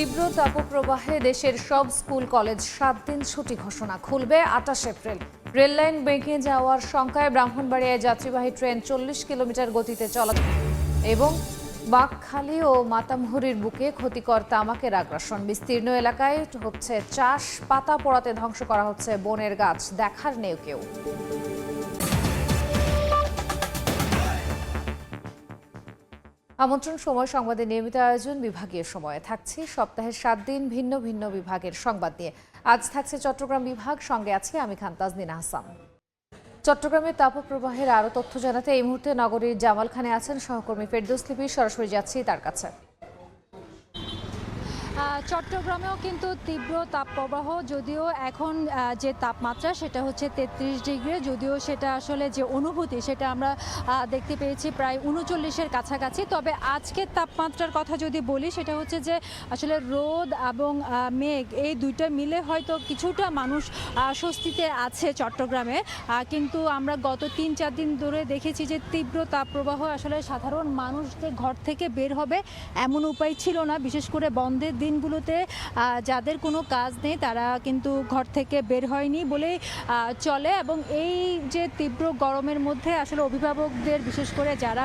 তীব্র তাপপ্রবাহে দেশের সব স্কুল, কলেজ সাত দিন ছুটি ঘোষণা। খুলবে আটাশ এপ্রিল। রেললাইন ভেঙে যাওয়ার শঙ্কায় ব্রাহ্মণবাড়িয়ায় যাত্রীবাহী ট্রেন চল্লিশ কিলোমিটার গতিতে চলা এবং বাঘখালী ও মাতামহুরির বুকে ক্ষতিকর তামাকের আগ্রাসন। বিস্তীর্ণ এলাকায় হচ্ছে চাষ পাতা পড়াতে ধ্বংস করা হচ্ছে বনের গাছ। দেখার নেই কেউ। আমন্ত্রণ সময় সংবাদের নিয়মিত আয়োজন বিভাগীয় সময়ে। থাকছে সপ্তাহের সাত দিন ভিন্ন ভিন্ন বিভাগের সংবাদ নিয়ে। আজ থাকছে চট্টগ্রাম বিভাগ, সঙ্গে আছে আমি খান তাজনিন হাসান চট্টগ্রামের তাপপ্রবাহের আরও তথ্য জানাতে এই মুহূর্তে নগরীর জামালখানে আছেন সহকর্মী ফেরদৌস লিপি। সরাসরি যাচ্ছি তার কাছে। চট্টগ্রামেও কিন্তু তীব্র তাপপ্রবাহ, যদিও এখন যে তাপমাত্রা সেটা হচ্ছে তেত্রিশ ডিগ্রি, যদিও সেটা আসলে যে অনুভূতি সেটা আমরা দেখতে পেয়েছি প্রায় উনচল্লিশের কাছাকাছি। তবে আজকের তাপমাত্রার কথা যদি বলি, সেটা হচ্ছে যে আসলে রোদ এবং মেঘ এই দুইটা মিলে হয়তো কিছুটা মানুষ স্বস্তিতে আছে চট্টগ্রামে। কিন্তু আমরা গত তিন চার দিন ধরে দেখেছি যে তীব্র তাপপ্রবাহ আসলে সাধারণ মানুষ যে ঘর থেকে বের হবে এমন উপায় ছিল না, বিশেষ করে বন্ধের দিনগুলোতে যাদের কোনো কাজ নেই তারা কিন্তু ঘর থেকে বের হয়নি বলেই চলে এবং এই যে তীব্র গরমের মধ্যে আসলে অভিভাবকদের বিশেষ করে যারা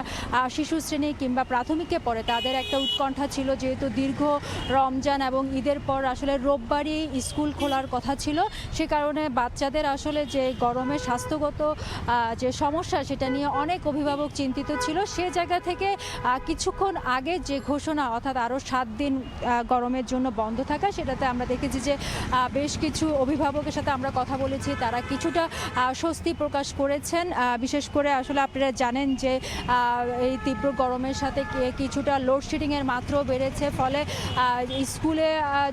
শিশু শ্রেণি কিংবা প্রাথমিকে পড়ে তাদের একটা উৎকণ্ঠা ছিল যেহেতু দীর্ঘ রমজান এবং ঈদের পর আসলে রোববারই স্কুল খোলার কথা ছিল। সে কারণে বাচ্চাদের আসলে যে গরমে স্বাস্থ্যগত যে সমস্যা সেটা নিয়ে অনেক অভিভাবক চিন্তিত ছিল। সে জায়গা থেকে কিছুক্ষণ আগে যে ঘোষণা অর্থাৎ আরও সাত দিন আহ, গরমের জন্য বন্ধ থাকা, সেটাতে আমরা দেখেছি যে বেশ কিছু অভিভাবকের সাথে আমরা কথা বলেছি, তারা কিছুটা স্বস্তি প্রকাশ করেছেন। বিশেষ করে আসলে আপনারা জানেন যে এই তীব্র গরমের সাথে কিছুটা লোডশেডিংয়ের মাত্রাও বেড়েছে। ফলে স্কুলে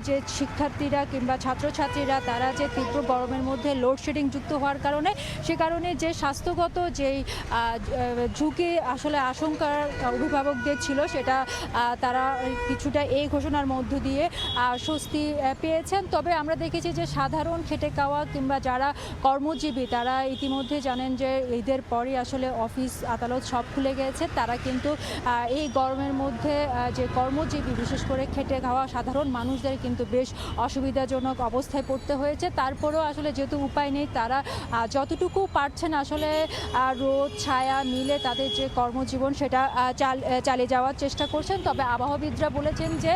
যে শিক্ষার্থীরা কিংবা ছাত্রছাত্রীরা, তারা যে তীব্র গরমের মধ্যে লোডশেডিং যুক্ত হওয়ার কারণে, সে কারণে যে স্বাস্থ্যগত যেই ঝুঁকি আসলে আশঙ্কার অভিভাবকদের ছিল, সেটা তারা কিছুটা এই ঘোষণার মধ্য দিয়ে আহ, স্বস্তি পেয়েছেন। তবে আমরা দেখেছি যে সাধারণ খেটে খাওয়া কিংবা যারা কর্মজীবী তারা ইতিমধ্যে জানেন যে ঈদের পরই আসলে অফিস আদালত সব খুলে গেছে। তারা কিন্তু এই গরমের মধ্যে যে কর্মজীবী বিশেষ করে খেটে খাওয়া সাধারণ মানুষদের কিন্তু বেশ অসুবিধাজনক অবস্থায় পড়তে হয়েছে। তারপরেও আসলে যেহেতু উপায় নেই তারা যতটুকু পারছেন আসলে রোদ ছায়া মিলে তাদের যে কর্মজীবন সেটা চাল- চালিয়ে যাওয়ার চেষ্টা করছেন। তবে আবহাওয়াবিদরা বলেছেন যে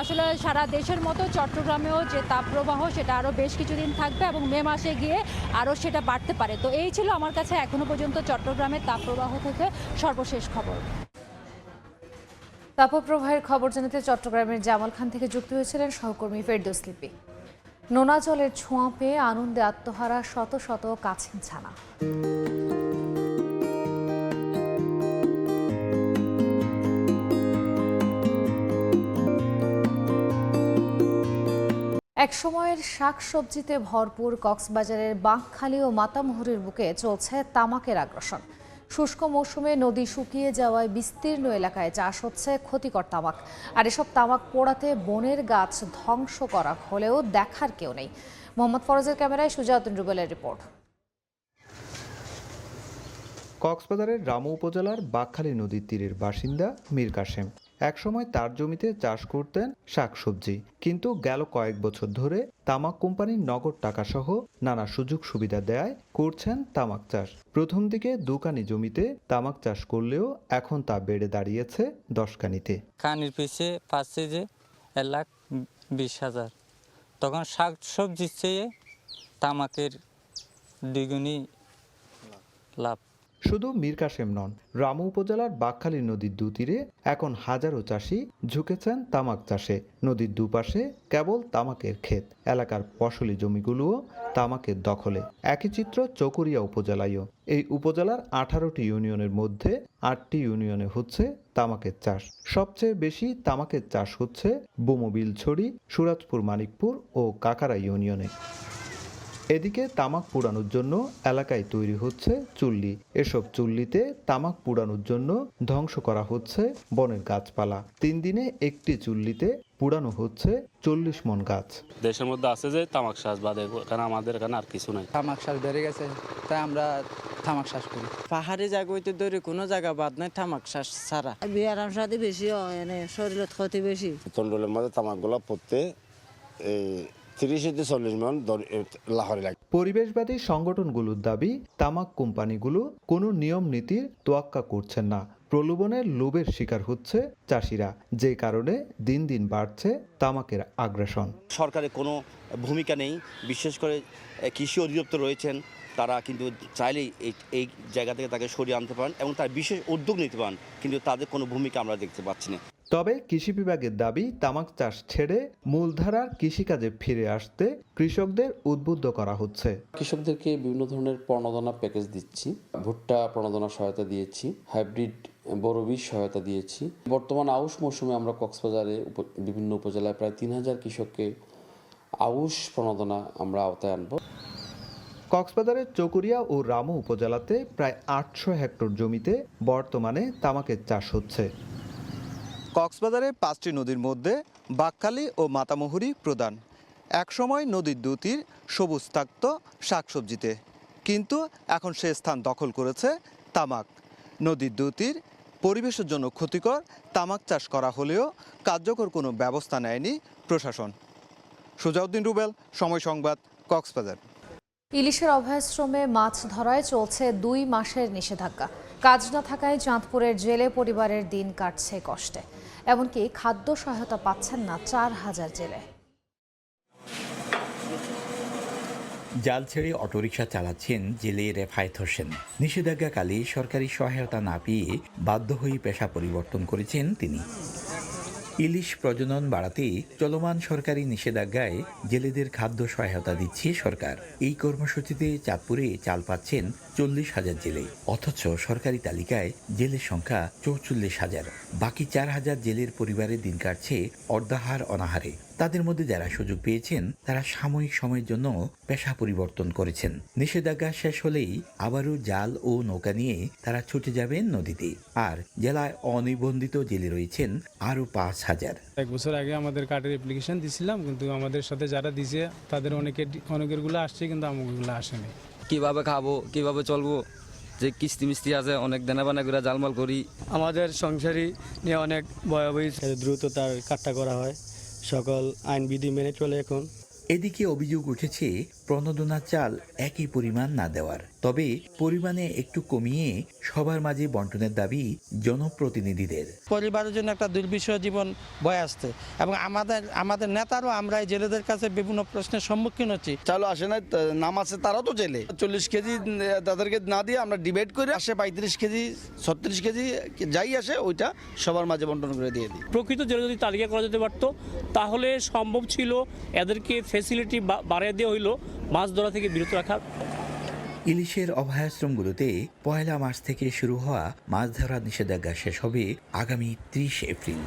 আসলে সারা দেশের মতো চট্টগ্রামেও যে তাপপ্রবাহ, সেটা আরও বেশ কিছুদিন থাকবে এবং মে মাসে গিয়ে আরও সেটা বাড়তে পারে। তো এই ছিল আমার কাছে এখনও পর্যন্ত চট্টগ্রামের তাপপ্রবাহ থেকে সর্বশেষ খবর। তাপপ্রবাহের খবর জানাতে চট্টগ্রামের জামাল খান থেকে যুক্ত হয়েছিলেন সহকর্মী ফেরদৌস লিপি। নোনা জলের ছোঁয়া পেয়ে আনন্দে আত্মহারা শত শত কাছিন ছানা। এক সময়ের শাকসবজিতে ভরপুর কক্সবাজারের বাঁকখালী ও মাতামুহুরির বুকে চলছে তামাকের আগ্রাসন। শুষ্ক মৌসুমে নদী শুকিয়ে যাওয়ায় বিস্তীর্ণ এলাকায় চাষ হচ্ছে ক্ষতিকর তামাক। আর এসব তামাক পোড়াতে বনের গাছ ধ্বংস করা হলেও দেখার কেউ নেই। মোহাম্মদ ফরজের ক্যামেরায় সুজাউদ্দিন রুবেলের রিপোর্ট। কক্সবাজারের রামু উপজেলার বাকখালী নদীর তীরের বাসিন্দা মীর কাসেম একসময় তার জমিতে চাষ করতেন শাকসবজি। কিন্তু গেল কয়েক বছর ধরে তামাক কোম্পানির নগদ টাকাসহ নানা সুযোগ সুবিধা দেয় করছেন তামাক চাষ। প্রথম দিকে দুকানি জমিতে তামাক চাষ করলেও এখন তা বেড়ে দাঁড়িয়েছে দশকানিতে। কানির পিছে পাচ্ছে যে এক লাখ বিশ হাজার। তখন শাক সবজির চেয়ে তামাকের দ্বিগুণই লাভ। শুধু মীর কাসেম নন, রামু উপজেলার বাকখালী নদীর দুতীরে এখন হাজারো চাষি ঝুঁকেছেন তামাক চাষে। নদীর দুপাশে কেবল তামাকের ক্ষেত, এলাকার ফসলি জমিগুলোও তামাকের দখলে। একই চিত্র চকুরিয়া উপজেলায়ও। এই উপজেলার আঠারোটি ইউনিয়নের মধ্যে আটটি ইউনিয়নে হচ্ছে তামাকের চাষ। সবচেয়ে বেশি তামাকের চাষ হচ্ছে বোমবিলছড়ি, সুরাজপুর মানিকপুর ও কাকারা ইউনিয়নে। এদিকে তামাক পোড়ানোর জন্য এলাকায় তৈরি হচ্ছে চুল্লি। এসব চুল্লিতে তামাক পোড়ানোর জন্য ধ্বংস করা হচ্ছে বনের গাছপালা। তিন দিনে একটি চুল্লিতে পোড়ানো হচ্ছে চল্লিশ মন গাছ। দেশের মধ্যে আছে যে তামাক শ্বাস বাদে কারণ আমাদের এখানে আর কিছু নাই। তামাক শ্বাস বেড়ে গেছে তাই আমরা তামাক শ্বাস করি। পাহাড়ি জায়গা হইতে ধরে কোনো জায়গা বাদ নাই তামাক শ্বাস ছাড়া। বিয়ার সাথে বেশি হয় শরীরের ক্ষতি বেশি। তন্ডলের মধ্যে তামাকগুলো পড়তে এই পরিবেশবাদী সংগঠনগুলোর দাবি তামাক কোম্পানিগুলো কোনো নিয়ম নীতির তোয়াক্কা করছেন না। প্রলোভনের লোভের শিকার হচ্ছে চাষিরা যে কারণে দিন দিন বাড়ছে তামাকের আগ্রাসন। সরকারের কোনো ভূমিকা নেই বিশেষ করে কৃষি অধিদপ্তর রয়েছেন তারা কিন্তু চাইলেই এই এই জায়গা থেকে তাকে সরিয়ে আনতে পারেন এবং তার বিশেষ উদ্যোগ নিতে পারেন কিন্তু তাদের কোনো ভূমিকা আমরা দেখতে পাচ্ছি না। তবে কৃষি বিভাগের দাবি তামাক চাষ ছেড়ে মূলধারার কৃষিকাজে ফিরে আসতে কৃষকদের উদ্বুদ্ধ করা হচ্ছে। কৃষকদেরকে বিভিন্ন ধরনের প্রণোদনা প্যাকেজ দিচ্ছি। ভুট্টা প্রণোদনা সহায়তা দিয়েছি হাইব্রিড বড় বীজ সহায়তা দিয়েছি। বর্তমান আউশ মৌসুমে আমরা কক্সবাজারে বিভিন্ন উপজেলায় প্রায় তিন হাজার কৃষককে আউশ প্রণোদনা আমরা আওতায় আনব। কক্সবাজারের চকুরিয়া ও রামু উপজেলাতে প্রায় আটশো হেক্টর জমিতে বর্তমানে তামাকের চাষ হচ্ছে। কক্সবাজারে পাঁচটি নদীর মধ্যে বাকখালী ও মাতামুহুরি প্রধান। একসময় নদীর দুটির সবুজ থাকত শাকসবজিতে, কিন্তু এখন সে স্থান দখল করেছে তামাক। নদীর দুটির পরিবেশের জন্য ক্ষতিকর তামাক চাষ করা হলেও কার্যকর কোনো ব্যবস্থা নেয়নি প্রশাসন। সুজাউদ্দিন রুবেল, সময় সংবাদ, কক্সবাজার। ইলিশের অভয়াশ্রমে মাছ ধরায় চলছে দুই মাসের নিষেধাজ্ঞা। কাজ না থাকায় চাঁদপুরের জেলে পরিবারের দিন কাটছে কষ্টে। এমনকি খাদ্য সহায়তা পাচ্ছেন না চার হাজার জেলে। জাল ছেড়ে অটোরিকশা চালাচ্ছেন জেলে রেফায়েত হোসেন। নিষেধাজ্ঞাকালে সরকারি সহায়তা না পেয়ে বাধ্য হয়ে পেশা পরিবর্তন করেছেন তিনি। ইলিশ প্রজনন বাড়াতে চলমান সরকারি নিষেধাজ্ঞায় জেলেদের খাদ্য সহায়তা দিচ্ছে সরকার। এই কর্মসূচিতে চাঁদপুরে চাল পাচ্ছেন চল্লিশ হাজার জেলে। অথচ সরকারি তালিকায় জেলের সংখ্যা চৌচল্লিশ হাজার। বাকি চার হাজার জেলের পরিবারে দিন কাটছে অর্ধাহার অনাহারে। তাদের মধ্যে যারা সুযোগ পেয়েছেন তারা সাময়িক সময়ের জন্য পেশা পরিবর্তন করেছেন। নিষেধাজ্ঞা শেষ হলেই আবারও জাল ও নৌকা নিয়ে তারা ছুটে যাবেন নদীতে। আর জেলায় অনিবন্ধিত জেলে রয়েছেন আরও পাঁচ হাজার। এক বছর আগে আমাদের কার্ডের অ্যাপ্লিকেশন দিছিলাম কিন্তু আমাদের সাথে যারা দিছে তাদের অনেকের অনেকেরগুলো আসছে কিন্তু আমাগুলো আসেনি। কীভাবে খাব কীভাবে চলবো যে কিস্তি মিস্তি আছে অনেক দেনা বানা করে জালমাল করি। আমাদের সংসারী নিয়ে অনেক ভয়াবহী। দ্রুত তার কাটটা করা হয়। সকল আইন বিধি মেনে চলে এখন। এদিকে অভিযোগ উঠেছে প্রণোদনা চাল একই পরিমাণ না দেওয়ার। তবে পরিমাণে একটু কমিয়ে সবার মাঝে বন্টনের দাবি জনপ্রতিনিধিদের। পরিবারের জন্য একটা দুর্বিষহ জীবন বয়ে আসছে এবং আমাদের আমাদের নেতারও আমরা এই জেলেদের কাছে বিভিন্ন প্রশ্নের সম্মুখীন হচ্ছি। চালু আসে না নাম আছে তারাও তো জেলে। চল্লিশ কেজি তাদেরকে না দিয়ে আমরা ডিবেট করে আসে পঁয়ত্রিশ কেজি ছত্রিশ কেজি যাই আসে ওইটা সবার মাঝে বন্টন করে দিয়ে দিই। প্রকৃত জেলে যদি তালিকা করা যেতে পারতো তাহলে সম্ভব ছিল এদেরকে ফেসিলিটি বাড়িয়ে দেওয়া হইল। মাছ ধরা থেকে বিরত রাখা। ইলিশের অভয়াশ্রমগুলোতে পয়লা মার্চ থেকে শুরু হওয়া মাছ ধরার নিষেধাজ্ঞা শেষ হবে আগামী ত্রিশ এপ্রিল।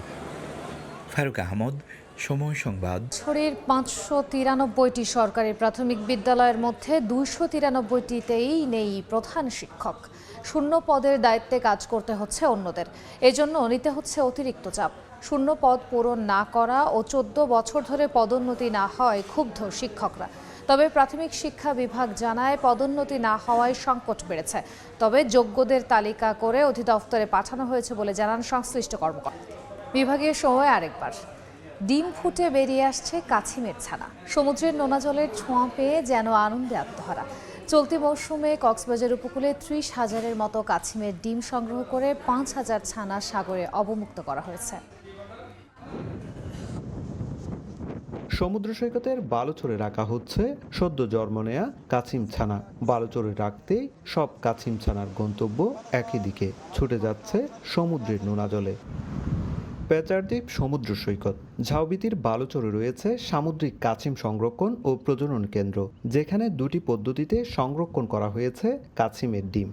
ফারুক আহমদ সময় সংবাদ। ছড়ির পাঁচশো তিরানব্বইটি সরকারি প্রাথমিক বিদ্যালয়ের মধ্যে দুইশো তিরানব্বইটিতেই নেই প্রধান শিক্ষক। শূন্য পদের দায়িত্বে কাজ করতে হচ্ছে অন্যদের। এজন্য নিতে হচ্ছে অতিরিক্ত চাপ। শূন্য পদ পূরণ না করা ও চোদ্দ বছর ধরে পদোন্নতি না হয় ক্ষুব্ধ শিক্ষকরা। তবে প্রাথমিক শিক্ষা বিভাগ জানায় পদোন্নতি না হওয়ায় সংকট বেড়েছে। তবে যোগ্যদের তালিকা করে অধিদপ্তরে পাঠানো হয়েছে বলে জানান সংশ্লিষ্ট কর্মকর্তা। বিভাগীয় সময় আরেকবার। ডিম ফুটে বেরিয়ে আসছে কাছিমের ছানা। সমুদ্রের নোনা জলের ছোঁয়া পেয়ে যেন আনন্দে আত্মহারা। চলতি মৌসুমে কক্সবাজার উপকূলে ত্রিশ হাজারের মতো কাছিমের ডিম সংগ্রহ করে পাঁচ হাজার ছানা সাগরে অবমুক্ত করা হয়েছে। সমুদ্র সৈকতের বালুচরে রাখা হচ্ছে সদ্য জন্ম নেয়া কাছিম ছানা বালুচরে রাখতেই সব কাছিম ছানার গন্তব্য একই দিকে ছুটে যাচ্ছে সমুদ্রের নোনা জলে। পেচারদ্বীপ সমুদ্র সৈকত ঝাউবিতির বালুচরে রয়েছে সামুদ্রিক কাছিম সংরক্ষণ ও প্রজনন কেন্দ্র, যেখানে দুটি পদ্ধতিতে সংরক্ষণ করা হয়েছে কাছিমের ডিম।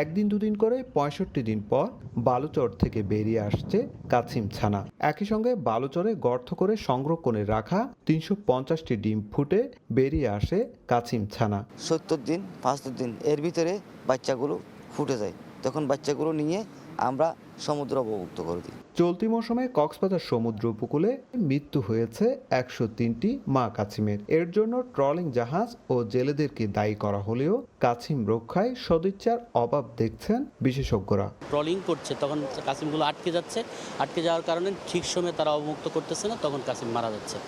একদিন দুদিন করে পঁয়ষট্টি দিন পর বালুচর থেকে বেরিয়ে আসছে কাছিম ছানা। একই সঙ্গে বালুচরে গর্ত করে সংরক্ষণে রাখা তিনশো পঞ্চাশটি ডিম ফুটে বেরিয়ে আসে কাছিম ছানা। সত্তর দিন পাঁচ দিন, এর ভিতরে বাচ্চাগুলো ফুটে যায়। তখন বাচ্চাগুলো নিয়ে আমরা সমুদ্র অবমুক্ত করে দিই। চলতি মৌসুমে কক্সবাজার সমুদ্র উপকূলে মৃত্যু হয়েছে একশো তিনটি মা কাছিমের। এর জন্য ট্রলিং জাহাজ ও জেলেদেরকে দায়ী করা হলেও কাছিম রক্ষায় সদিচ্ছার অভাব দেখছেন বিশেষজ্ঞরা। ট্রলিং করছে তখন কাসিমগুলো আটকে যাচ্ছে। আটকে যাওয়ার কারণে ঠিক সময়ে তারা অবমুক্ত করতেছে না তখন কাসিম মারা যাচ্ছে।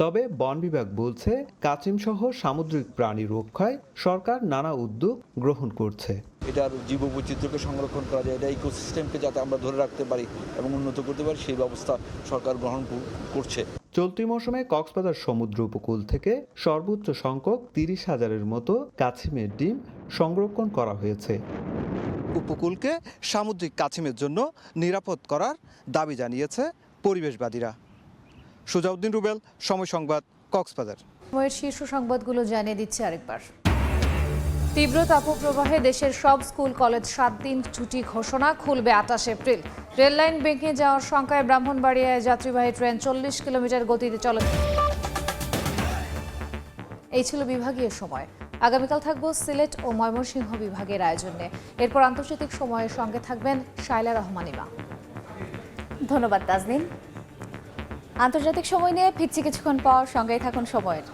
তবে বন বিভাগ বলছে কাছিম সহ সামুদ্রিক প্রাণী রক্ষায় সরকার নানা উদ্যোগ গ্রহণ করছে। এটার জীব বৈচিত্র্যকে সংরক্ষণ করা যায় এটা ইকোসিস্টেমকে যাতে আমরা ধরে রাখতে পারি এবং উন্নত করতে পারি সেই ব্যবস্থা সরকার গ্রহণ করছে। চলতি মৌসুমে কক্সবাজার সমুদ্র উপকূল থেকে সর্বোচ্চ সংখ্যক তিরিশ হাজারের মতো কাছিমের ডিম সংরক্ষণ করা হয়েছে। উপকূলকে সামুদ্রিক কাছিমের জন্য নিরাপদ করার দাবি জানিয়েছে পরিবেশবাদীরা। সুজাউদ্দিন রুবেল সময় সংবাদ কক্সবাজার। সময়ের শীর্ষ সংবাদগুলো জানিয়ে দিচ্ছে আরেকবার। তীব্র তাপপ্রবাহে দেশের সব স্কুল কলেজ সাত দিন ছুটি ঘোষণা খুলবে আটাশ এপ্রিল। রেললাইন ভেঙে যাওয়ার শঙ্কায় ব্রাহ্মণবাড়িয়ায় যাত্রীবাহী ট্রেন চল্লিশ কিলোমিটার গতিতে চলে। এই ছিল বিভাগীয় সময়। আগামীকাল থাকব সিলেট ও ময়মনসিংহ বিভাগের আয়োজনে এরপর আন্তর্জাতিক সময়ের সঙ্গে থাকবেন শাইলা রহমানিমা ধন্যবাদ তাজনিন। আন্তর্জাতিক সময় নিয়ে ফিরছি কিছুক্ষণ পর সঙ্গেই থাকুন সময়ের।